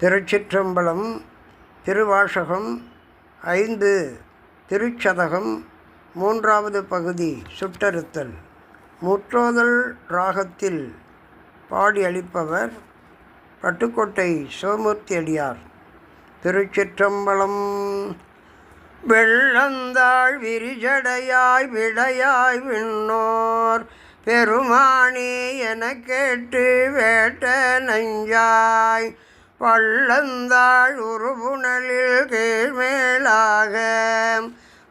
திருச்சிற்றம்பலம் திருவாசகம் ஐந்து திருச்சதகம் மூன்றாவது பகுதி சுட்டறுத்தல். முற்றோதல் ராகத்தில் பாடி அளிப்பவர் பட்டுக்கோட்டை சிவமூர்த்தி அடியார். திருச்சிற்றம்பலம் வெள்ளந்தாள் விரிஜடையாய் விடையாய் விண்ணோர் பெருமானே என கேட்டு வேட்ட நஞ்சாய். பள்ளந்தாள் உருபுணலில் கீழ்மேலாக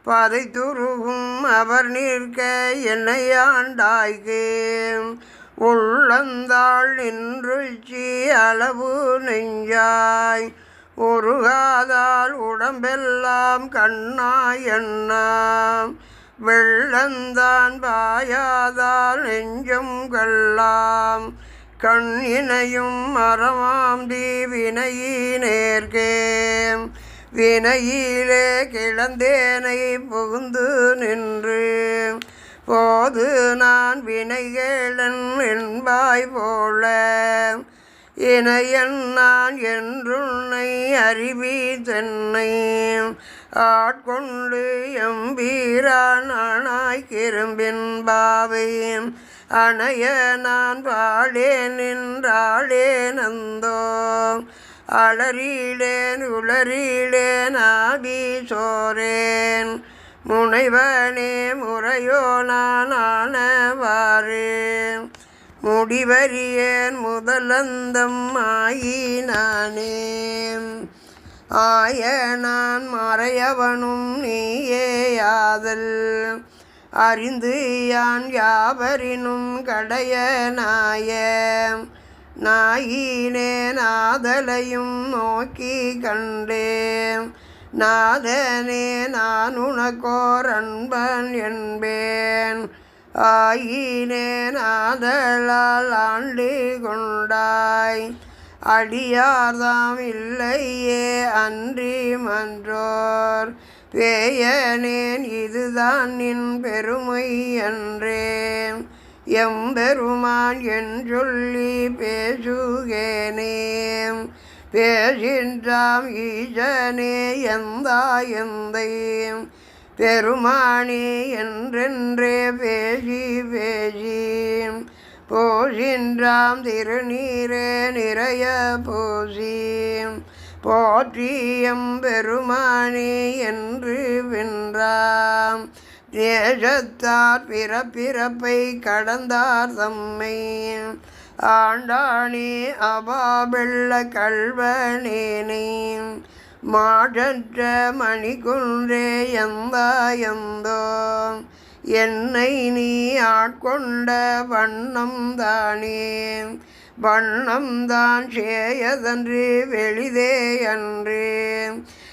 பதை துருகும் அவர் நிற்க என்னையாண்டாய்க்கு உள்ளந்தாள் நின்றுச்சி அளவு நெஞ்சாய் உருகாதால் உடம்பெல்லாம் கண்ணாய் எண்ணாம். வெள்ளந்தான் பாயாதால் நெஞ்சம் கல்லாம் கண் இணையும் மரமாம் தீவினையினேர்கே வினையிலே கிளந்தேனை புகுந்து நின்று போது நான் வினைகேளன் என்பாய் போல. இணையன் நான் என்றுன்னை அறிவி தென்னை ஆட்கொண்டு எம்பீரான் ஆனாய் கிரும்பின் பாவையும் அணைய நான் வாழேன் நின்றாளே அந்தோ அலறிலேன் உளறிலேன் ஆபி சோரேன் முனைவனே முறையோ நான் ஆனவாறு முடிவறியேன் முதலந்தம் ஆயினானே. ஆய நான் மறையவனும் நீயேயாதல். அறிந்து யான் யாவரினும் கடைய நாய. நாயினே நாதலையும் நோக்கி கண்டேன். நாதனே நான் உனக்கோர் அன்பன் என்பேன். ஆயினே நாதலால் ஆண்டு கொண்டாய். அடியார்தாம் இல்லையே அன்றி மன்றோர். பேயனேன் இதுதான் நின் பெருமை என்றேன் எம்பெருமான் என்றொல்லி பேசுகேனே. பேசின்றாம் ஈசனே எந்தா எந்தை? பெருமானே என்றென்றே பேசி பேசி. போகின்றாம் திருநீரே நிறைய போசி. போற்றியம் பெருமானே என்று வென்றாம். தேசத்தார் பிறப்பிறப்பை கடந்தார் தம்மை. ஆண்டானே அபாபெள்ள கல்வனேனே மாற்றற்ற மணிக்குன்றே எந்தா எந்தோ. என்னை நீ ஆட்கொண்ட வண்ணம் தானே. வண்ணம்தான் சேயதன்று வெளிதே அன்று.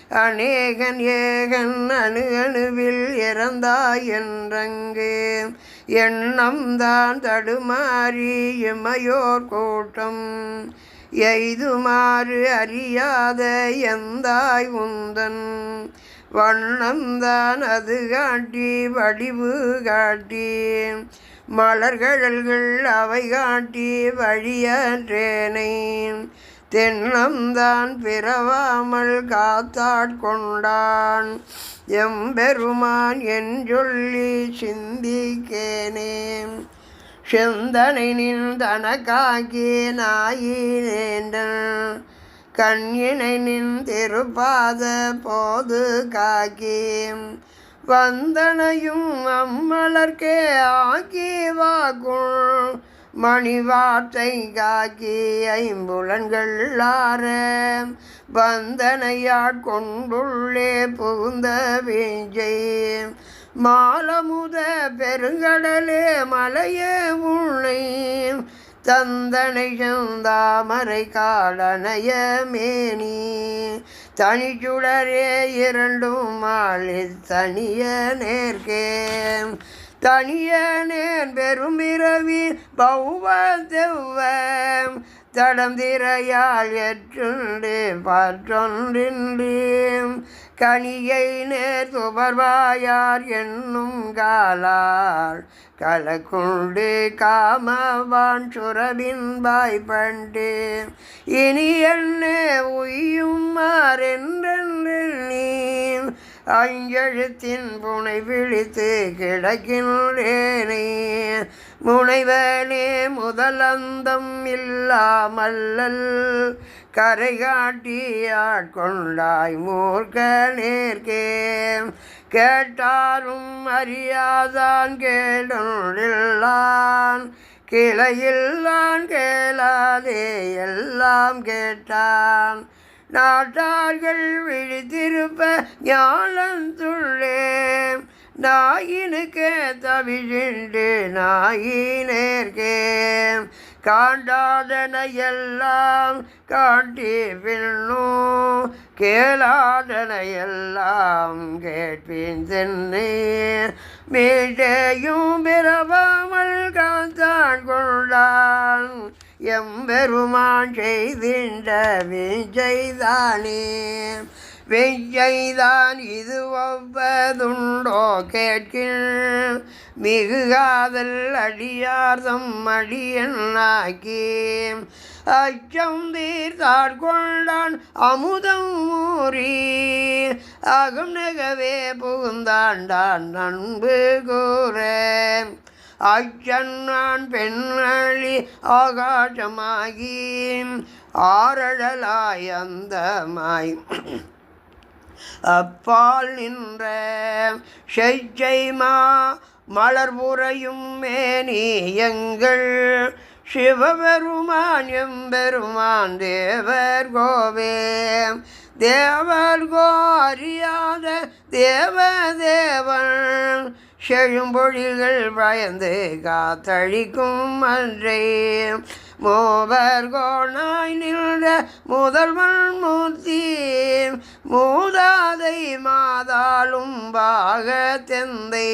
அநேகன் ஏகன் அணு அணுவில் இறந்தாய் என்றங்கு. எண்ணம்தான் தடுமாறி இமையோர் கூட்டம். எய்துமாறு அறியாத எந்தாய் உந்தன். வண்ணம்தான் அது காட்டி வடிவு காட்டி. மலர்கழல்கள் அவை காட்டி வழியற்றேனை தென்னம்தான் பிறவாமல் காத்தாட்கொண்டான். எம்பெருமான் என் சொல்லி சிந்திக்கேனே. செந்தனை நின் தனக்காக்கி நாயினேன்றன் கண்ணினை நின் திருப்பாத போது காக்கி வந்தனையும் அம்மலர்க்கே ஆக்கி வாக்குள். மணிவாற்றை காக்கி ஐம்புலன்கள் ஆற. வந்தனையாட்கொண்டுள்ளே புகுந்த வீஞ்சை மாலமுத பெருங்கடலே மலையே உன்னை தந்தனை தாமரை காலனைய மேனி. தனிச்சுடரே இரண்டும் மாளி தனிய நேர்கே தனிய நேர் பெரும்பிறவி பௌவ தெவ்வ தடம் திரையால் எற்றுண்டு பற்றொன்றின்றேன் கனியை நேர் துபர்வாயார் என்னும் காலால் கலக்குண்டு காமவான் சுரபின் பாய் இனி என்ன உயிர் என்றென்று நீ அஞ்செழுத்தின் புனை விழித்து கிடக்கின்றேனே. முனைவனே முதலந்தம் இல்லாமல்லல். கரை காட்டி ஆட்கொண்டாய் மூர்க்க நேர்க்கே. கேட்டாலும் அறியாதான் கேடுள்ளான் கிளையில்லான் கேளாதே எல்லாம் கேட்டான். நாட்டார்கள் விழித்திருப்ப ஞானந்துள்ளே நாயினுக்கே தவிழிண்டு நாயினேற்கே. காண்டாதன எல்லாம் காட்டி பின்னும் கேளாதன எல்லாம் கேட்பின் தென்னை. மீட்டையும் பிறவாமல் காத்தான் கொண்டான் எம்பெருமான் செய்தின்ற விஜய்தானே வெஞ்செய்தான் இது ஒவ்வதுண்டோ கேட்கின் மிகுகாதல் அடியார்தம் அடியனாக்கி அச்சம் தீர்த்தார் கொண்டான் அமுதம் மூறி அகம் நகவே புகுந்தாண்டான் நண்பு கூறேன் அச்சன்னான் பெண்ணளி ஆகாசமாகி ஆரழலாய் அந்தமாய். அப்பால் நின்ற ஷெய்ஜைமா மலர்புறையும் மேனி எங்கள் சிவபெருமான் எம்பெருமான் தேவர் கோவே. தேவர் கோ அறியாத தேவ தேவன் செழும்பொழிகள் பயந்து காத்தழிக்கும் அன்றே. மூவர் கோணாய் நில் நின்ற முதல்வன் மூர்த்தி மூதாதை மாதாளும் பாக தெந்தை.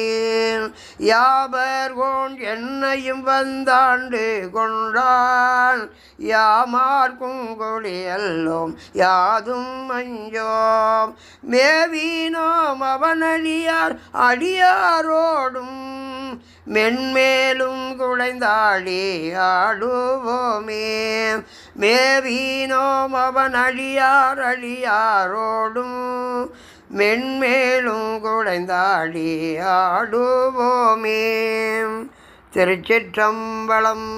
யாபர் கோன் என்னையும் வந்தாண்டு கொண்டான் யாமார்க்கும் கொடியல்லோம் யாதும் மஞ்சோம். மேவினோம் அவனடியார் அடியாரோடும். மென்மேலும் குழைந்தாழி ஆடுவோமே. மேவீனோம் அவன் அழியார் அழியாரோடும். மென்மேலும் குழைந்தாழி ஆடுவோமே. திருச்சிற்றம்பலம்